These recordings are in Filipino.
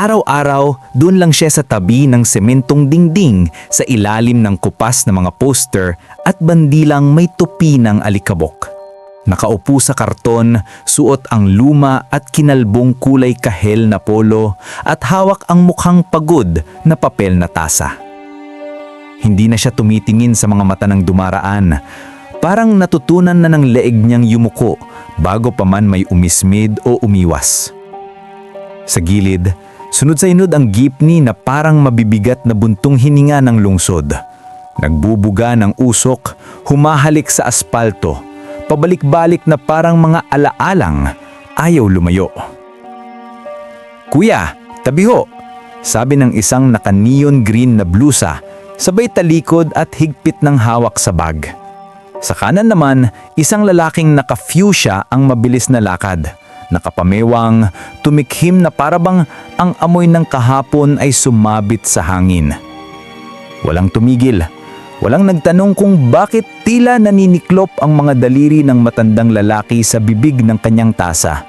Araw-araw, doon lang siya sa tabi ng sementong dingding sa ilalim ng kupas na mga poster at bandilang may tupi ng alikabok. Nakaupo sa karton, suot ang luma at kinalbong kulay kahel na polo at hawak ang mukhang pagod na papel na tasa. Hindi na siya tumitingin sa mga mata ng dumaraan. Parang natutunan na ng leeg niyang yumuko bago pa man may umismid o umiwas. Sa gilid, sunod sa inod ang jeepney na parang mabibigat na buntong hininga ng lungsod. Nagbubuga ng usok, humahalik sa aspalto, pabalik-balik na parang mga alaalang, ayaw lumayo. Kuya, tabi ho, sabi ng isang naka-neon green na blusa, sabay talikod at higpit ng hawak sa bag. Sa kanan naman, isang lalaking naka-fuchsia ang mabilis na lakad. Nakapamewang, tumikhim na parabang ang amoy ng kahapon ay sumabit sa hangin. Walang tumigil. Walang nagtanong kung bakit tila naniniklop ang mga daliri ng matandang lalaki sa bibig ng kanyang tasa.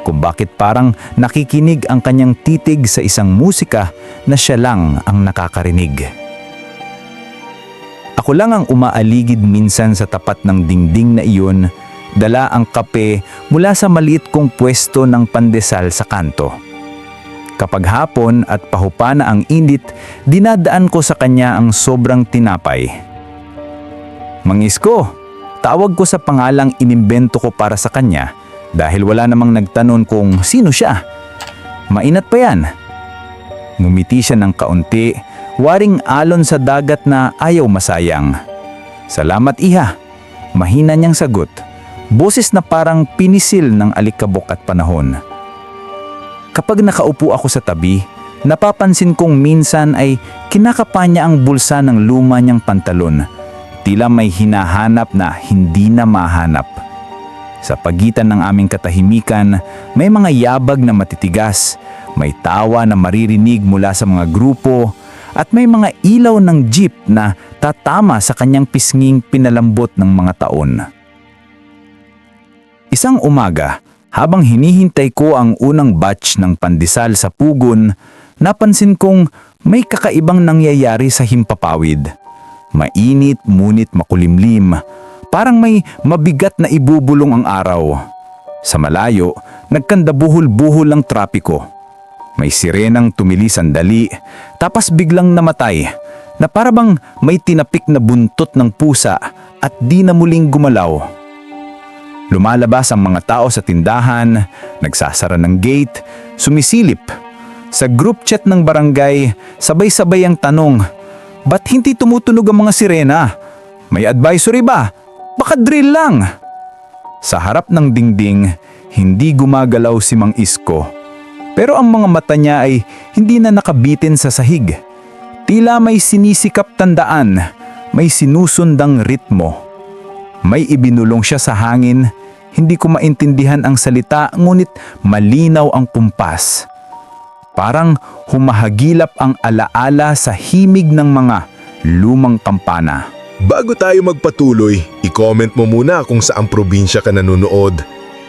Kung bakit parang nakikinig ang kanyang titig sa isang musika na siya lang ang nakakarinig. Ako lang ang umaaligid minsan sa tapat ng dingding na iyon, dala ang kape mula sa maliit kong pwesto ng pandesal sa kanto. Kapag hapon at pahupa na ang init, dinadaan ko sa kanya ang sobrang tinapay. Mangis ko, tawag ko sa pangalang inimbento ko para sa kanya dahil wala namang nagtanon kung sino siya. Mainat pa yan. Ngumiti siya ng kaunti, waring alon sa dagat na ayaw masayang. Salamat iha. Mahina niyang sagot. Boses na parang pinisil ng alikabok at panahon. Kapag nakaupo ako sa tabi, napapansin kong minsan ay kinakapa niya ang bulsa ng luma niyang pantalon. Tila may hinahanap na hindi na mahanap. Sa pagitan ng aming katahimikan, may mga yabag na matitigas, may tawa na maririnig mula sa mga grupo, at may mga ilaw ng jeep na tatama sa kanyang pisnging pinalambot ng mga taon. Isang umaga, habang hinihintay ko ang unang batch ng pandesal sa pugon, napansin kong may kakaibang nangyayari sa himpapawid. Mainit ngunit makulimlim, parang may mabigat na ibubulong ang araw. Sa malayo, nagkandabuhol-buhol ang trapiko. May sirenang tumili sandali, tapos biglang namatay, na parabang may tinapik na buntot ng pusa at di na muling gumalaw. Lumalabas ang mga tao sa tindahan, nagsasara ng gate, sumisilip. Sa group chat ng barangay, sabay-sabay ang tanong, ba't hindi tumutunog ang mga sirena? May advisory ba? Baka drill lang. Sa harap ng dingding, hindi gumagalaw si Mang Isko. Pero ang mga mata niya ay hindi na nakabitin sa sahig. Tila may sinisikap tandaan, may sinusundang ritmo. May ibinulong siya sa hangin, hindi ko maintindihan ang salita ngunit malinaw ang kumpas. Parang humahagilap ang alaala sa himig ng mga lumang kampana. Bago tayo magpatuloy, i-comment mo muna kung saang probinsya ka nanonood.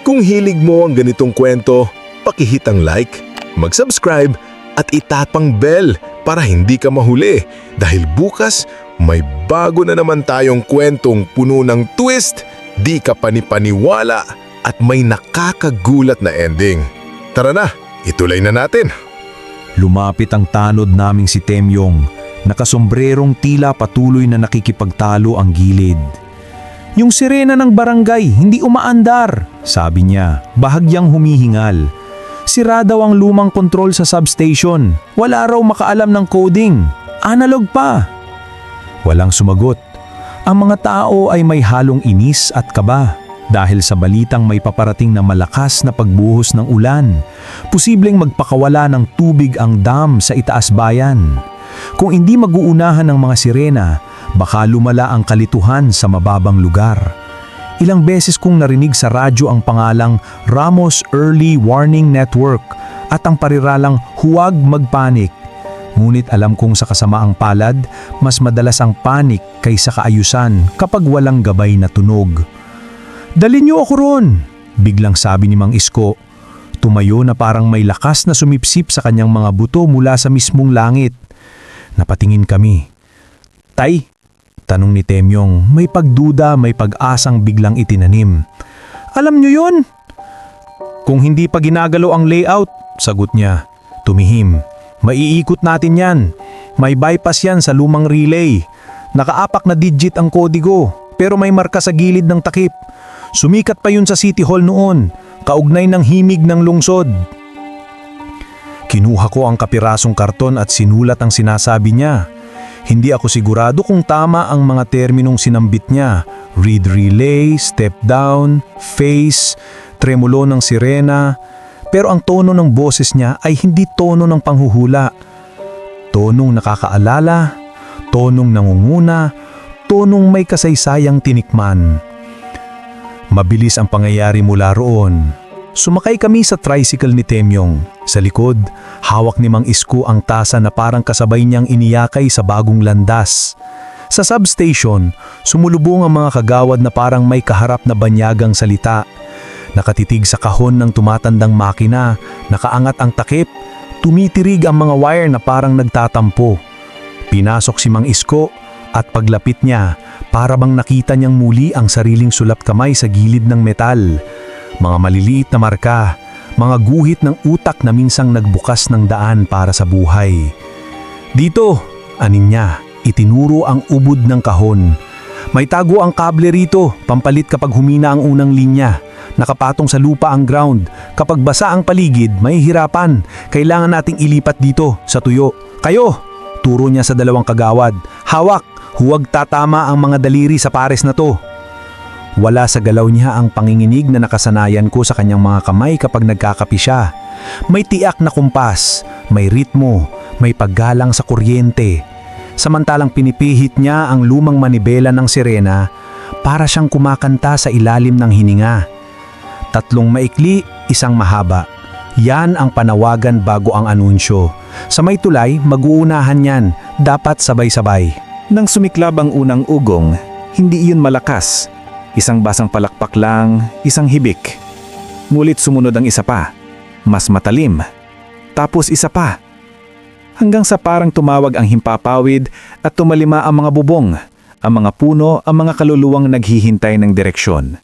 Kung hilig mo ang ganitong kwento, pakihit ang like, mag-subscribe at itatpang bell para hindi ka mahuli dahil bukas may bago na naman tayong kwentong puno ng twist, di ka panipaniwala at may nakakagulat na ending. Tara na, ituloy na natin. Lumapit ang tanod naming si Temyong, nakasombrerong tila patuloy na nakikipagtalo ang gilid. Yung sirena ng barangay, hindi umaandar, sabi niya, bahagyang humihingal. Sira daw ang lumang kontrol sa substation. Wala raw makaalam ng coding. Analog pa. Walang sumagot. Ang mga tao ay may halong inis at kaba dahil sa balitang may paparating na malakas na pagbuhos ng ulan. Posibleng magpakawala ng tubig ang dam sa itaas bayan. Kung hindi mag-uunahan ng mga sirena, baka lumala ang kalituhan sa mababang lugar. Ilang beses kong narinig sa radyo ang pangalang Ramos Early Warning Network at ang pariralang huwag magpanik. Ngunit alam kong sa kasamaang palad, mas madalas ang panik kaysa kaayusan kapag walang gabay na tunog. Dali niyo ako ron, biglang sabi ni Mang Isko. tumayo na parang may lakas na sumipsip sa kanyang mga buto mula sa mismong langit. Napatingin kami. Tay, tanong ni Temyong, may pagduda, may pag-asang biglang itinanim. Alam nyo yun? Kung hindi pa ginagalaw ang layout, sagot niya. Tumihim. Maiikot natin yan. May bypass yan sa lumang relay. Nakaapak na digit ang kodigo, pero may marka sa gilid ng takip. Sumikat pa yun sa City Hall noon, kaugnay ng himig ng lungsod. Kinuha ko ang kapirasong karton at sinulat ang sinasabi niya. Hindi ako sigurado kung tama ang mga terminong sinambit niya. Read relay, step down, face, tremulo ng sirena. Pero ang tono ng boses niya ay hindi tono ng panghuhula. Tonong nakakaalala, tonong nangunguna, tonong may kasaysayang tinikman. Mabilis ang pangyayari mula roon. Sumakay kami sa tricycle ni Temyong. Sa likod, hawak ni Mang Isko ang tasa na parang kasabay niyang iniyakay sa bagong landas. Sa substation, sumulubong ang mga kagawad na parang may kaharap na banyagang salita. Nakatitig sa kahon ng tumatandang makina, nakaangat ang takip, tumitirig ang mga wire na parang nagtatampo. Pinasok si Mang Isko at paglapit niya, para bang nakita niyang muli ang sariling sulat kamay sa gilid ng metal. Mga maliliit na marka, mga guhit ng utak na minsang nagbukas ng daan para sa buhay. Dito, anin niya, itinuro ang ubod ng kahon. May tago ang kable rito, pampalit kapag humina ang unang linya. Nakapatong sa lupa ang ground. Kapag basa ang paligid, may hirapan. Kailangan nating ilipat dito, sa tuyo. Kayo! Turo niya sa dalawang kagawad. Hawak! Huwag tatama ang mga daliri sa pares na to. Wala sa galaw niya ang panginginig na nakasanayan ko sa kanyang mga kamay kapag nagkakapi siya. May tiak na kumpas, may ritmo, may paggalang sa kuryente. Samantalang pinipihit niya ang lumang manibela ng sirena para siyang kumakanta sa ilalim ng hininga. Tatlong maikli, isang mahaba. Yan ang panawagan bago ang anunsyo. Sa may tulay, mag-uunahan yan. Dapat sabay-sabay. Nang sumiklab ang unang ugong, hindi iyon malakas. Isang basang palakpak lang, isang hibik. Ngulit sumunod ang isa pa. Mas matalim. Tapos isa pa. Hanggang sa parang tumawag ang himpapawid at tumalima ang mga bubong, ang mga puno, ang mga kaluluwang naghihintay ng direksyon.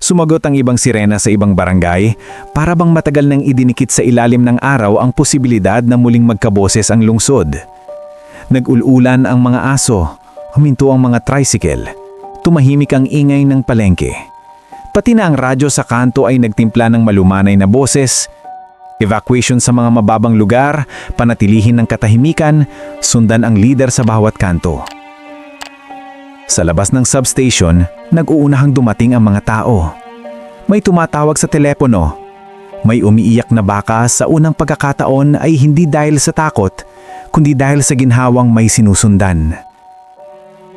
Sumagot ang ibang sirena sa ibang barangay para bang matagal nang idinikit sa ilalim ng araw ang posibilidad na muling magkaboses ang lungsod. Nag-ululan ang mga aso, huminto ang mga tricycle, tumahimik ang ingay ng palengke. Pati na ang radyo sa kanto ay nagtimpla ng malumanay na boses, evacuation sa mga mababang lugar, panatilihin ng katahimikan, sundan ang leader sa bawat kanto. Sa labas ng substation, nag-uunahang dumating ang mga tao. May tumatawag sa telepono. May umiiyak na baka sa unang pagkakataon ay hindi dahil sa takot, kundi dahil sa ginhawang may sinusundan.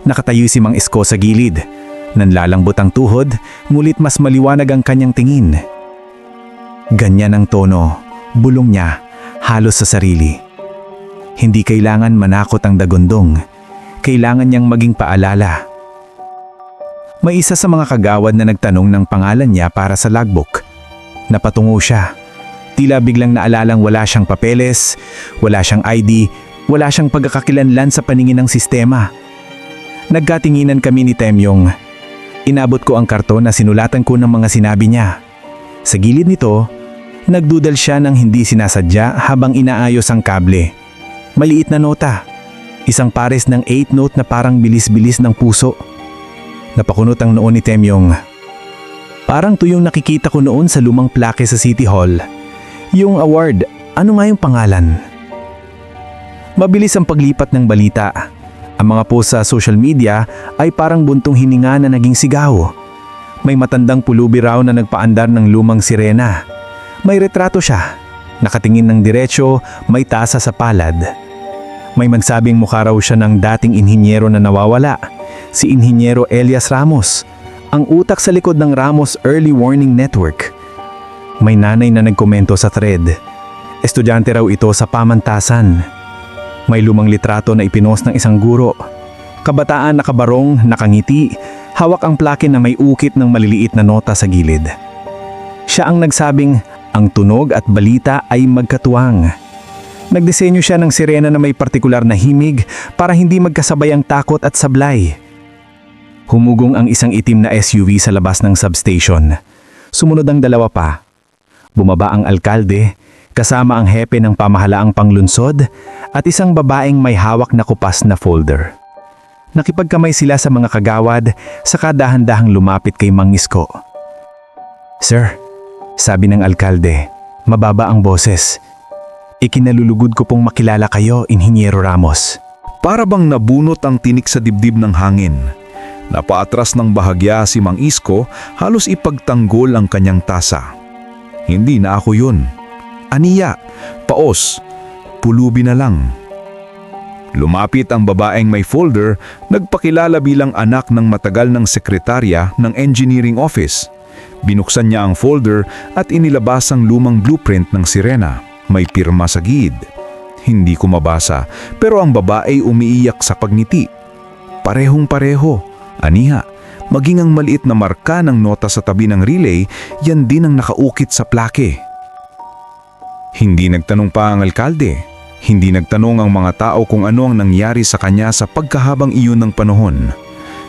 Nakatayo si Mang Isko sa gilid. Nanlalambot ang tuhod, ngulit mas maliwanag ang kanyang tingin. Ganyan ang tono, bulong niya, halos sa sarili. Hindi kailangan manakot ang dagundong. Kailangan niyang maging paalala. May isa sa mga kagawad na nagtanong ng pangalan niya para sa logbook. Napatungo siya. Tila biglang naalalang wala siyang papeles, wala siyang ID, wala siyang pagkakakilanlan sa paningin ng sistema. Nagkatinginan kami ni Temyong. Inabot ko ang karton na sinulatan ko ng mga sinabi niya. Sa gilid nito, nagdudal siya ng hindi sinasadya habang inaayos ang kable. Maliit na nota. Isang pares ng 8 note na parang bilis-bilis ng puso. Napakunot ang noon ni Temyong. Parang tuyong nakikita ko noon sa lumang plake sa City Hall. Yung award, ano nga yung pangalan? Mabilis ang paglipat ng balita. Ang mga post sa social media ay parang buntong hininga na naging sigaw. May matandang pulubi raw na nagpaandar ng lumang sirena. May retrato siya. Nakatingin ng diretsyo, may tasa sa palad. May magsabing mukha raw siya ng dating inhinyero na nawawala, si Inhinyero Elias Ramos, ang utak sa likod ng Ramos Early Warning Network. May nanay na nagkomento sa thread. Estudyante raw ito sa pamantasan. May lumang litrato na ipinost ng isang guro. Kabataan nakabarong, nakangiti, hawak ang plake na may ukit ng maliliit na nota sa gilid. Siya ang nagsabing, Ang tunog at balita ay magkatuwang. Nagdisenyo siya ng sirena na may partikular na himig para hindi magkasabay ang takot at sablay. Humugong ang isang itim na SUV sa labas ng substation. Sumunod ang dalawa pa. Bumaba ang alkalde, kasama ang hepe ng pamahalaang panglunsod at isang babaeng may hawak na kupas na folder. Nakipagkamay sila sa mga kagawad sa kadahan-dahang lumapit kay Mangisko. Sir, sabi ng alkalde, mababa ang boses. Ikinalulugod ko pong makilala kayo, Inhinyero Ramos. Para bang nabunot ang tinik sa dibdib ng hangin. Napaatras ng bahagya si Mang Isko, halos ipagtanggol ang kanyang tasa. Hindi na ako yun. Aniya, paos, pulubi na lang. Lumapit ang babaeng may folder, nagpakilala bilang anak ng matagal ng sekretarya ng engineering office. Binuksan niya ang folder at inilabas ang lumang blueprint ng sirena. May pirma sa gid. Hindi ko mabasa, pero ang babae umiiyak sa pagngiti. Parehong pareho. Aniha, maging ang maliit na marka ng nota sa tabi ng relay, yan din ang nakaukit sa plake. Hindi nagtanong pa ang alkalde. Hindi nagtanong ang mga tao kung ano ang nangyari sa kanya sa pagkahabang iyon ng panahon.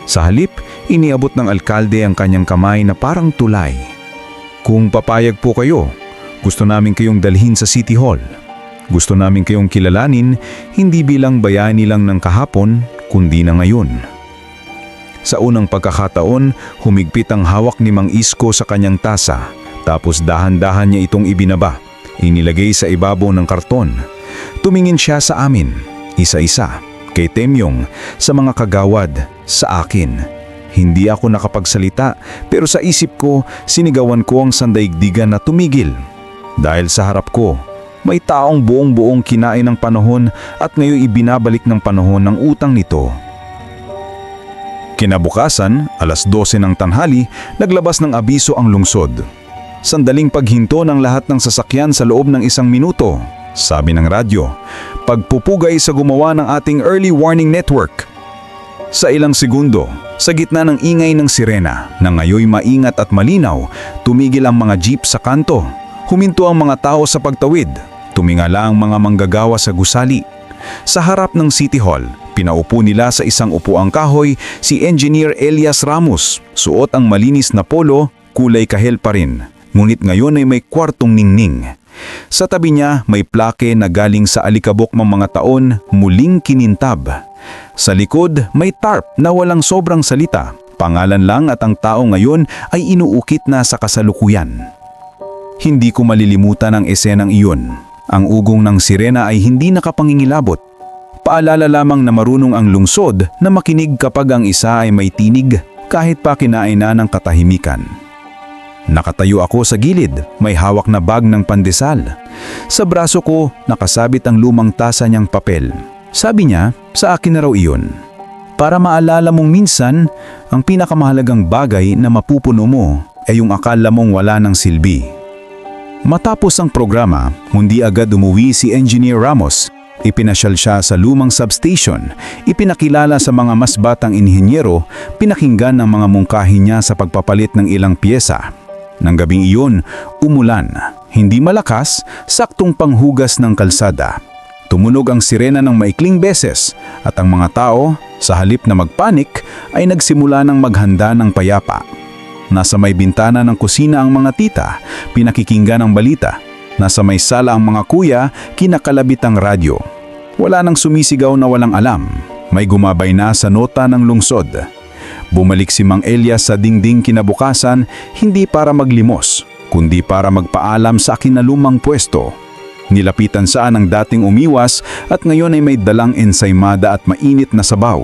Sa halip, iniabot ng alkalde ang kanyang kamay na parang tulay. Kung papayag po kayo, gusto namin kayong dalhin sa City Hall. Gusto namin kayong kilalanin, hindi bilang bayani lang ng kahapon, kundi na ngayon. Sa unang pagkakataon, humigpit ang hawak ni Mang Isko sa kanyang tasa, tapos dahan-dahan niya itong ibinaba, inilagay sa ibabaw ng karton. Tumingin siya sa amin, isa-isa, kay Temyong, sa mga kagawad, sa akin. Hindi ako nakapagsalita, pero sa isip ko, sinigawan ko ang sandaigdigan na tumigil. Dahil sa harap ko, may taong buong-buong kinain ng panahon at ngayon ibinabalik ng panahon ng utang nito. Kinabukasan, alas 12 ng tanghali, naglabas ng abiso ang lungsod. Sandaling paghinto ng lahat ng sasakyan sa loob ng isang minuto, sabi ng radyo. Pagpupugay sa gumawa ng ating early warning network. Sa ilang segundo, sa gitna ng ingay ng sirena na ngayoy maingat at malinaw, tumigil ang mga jeep sa kanto. Huminto ang mga tao sa pagtawid. Tumingala ang mga manggagawa sa gusali. Sa harap ng City Hall, pinaupo nila sa isang upuang kahoy si Engineer Elias Ramos. Suot ang malinis na polo, kulay kahel pa rin. Ngunit ngayon ay may kwartong ningning. Sa tabi niya may plake na galing sa alikabok ng mga taon muling kinintab. Sa likod may tarp na walang sobrang salita. Pangalan lang at ang tao ngayon ay inuukit na sa kasalukuyan. Hindi ko malilimutan ang esenang iyon. Ang ugong ng sirena ay hindi nakapangingilabot. Paalala lamang na marunong ang lungsod na makinig kapag ang isa ay may tinig kahit pa kinain na ng katahimikan. Nakatayo ako sa gilid, may hawak na bag ng pandesal. Sa braso ko, nakasabit ang lumang tasa niyang papel. Sabi niya, sa akin na raw iyon. Para maalala mong minsan, ang pinakamahalagang bagay na mapupuno mo ay yung akala mong wala ng silbi. Matapos ang programa, hindi agad umuwi si Engineer Ramos. Ipinasyal siya sa lumang substation, ipinakilala sa mga mas batang inhinyero, pinakinggan ang mga mungkahi niya sa pagpapalit ng ilang pyesa. Nang gabing iyon, umulan. Hindi malakas, saktong panghugas ng kalsada. Tumunog ang sirena ng maikling beses at ang mga tao, sa halip na magpanik, ay nagsimula ng maghanda ng payapa. Nasa may bintana ng kusina ang mga tita, pinakikinggan ang balita. Nasa may sala ang mga kuya, kinakalabit ang radyo. Wala nang sumisigaw na walang alam. May gumabay na sa nota ng lungsod. Bumalik si Mang Elias sa dingding kinabukasan hindi para maglimos, kundi para magpaalam sa kinalumang pwesto. Nilapitan saan ang dating umiwas at ngayon ay may dalang ensaymada at mainit na sabaw.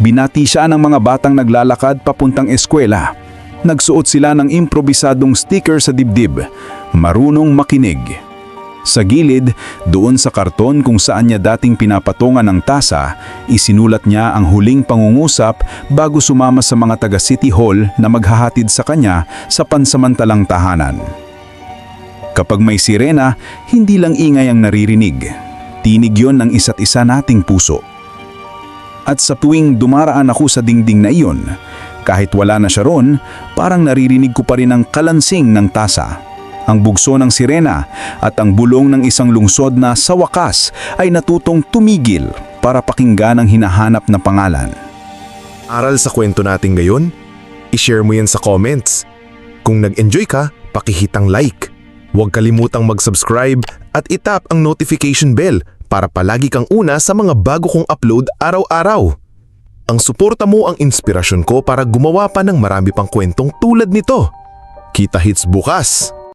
Binati siya ng mga batang naglalakad papuntang eskwela. Nagsuot sila ng improbisadong sticker sa dibdib, marunong makinig. Sa gilid, doon sa karton kung saan niya dating pinapatungan ng tasa, isinulat niya ang huling pangungusap bago sumama sa mga taga City Hall na maghahatid sa kanya sa pansamantalang tahanan. Kapag may sirena, hindi lang ingay ang naririnig. Tinig yon ng isa't isa nating puso. At sa tuwing dumaraan ako sa dingding na iyon, kahit wala na siya ron, parang naririnig ko pa rin ang kalansing ng tasa. Ang bugso ng sirena at ang bulong ng isang lungsod na sa wakas ay natutong tumigil para pakinggan ang hinahanap na pangalan. Aral sa kwento natin ngayon? I-share mo yan sa comments. Kung nag-enjoy ka, pakihitang like. Huwag kalimutang mag-subscribe at itap ang notification bell para palagi kang una sa mga bago kong upload araw-araw. Ang suporta mo ang inspirasyon ko para gumawa pa ng marami pang kwentong tulad nito. Kita hits bukas!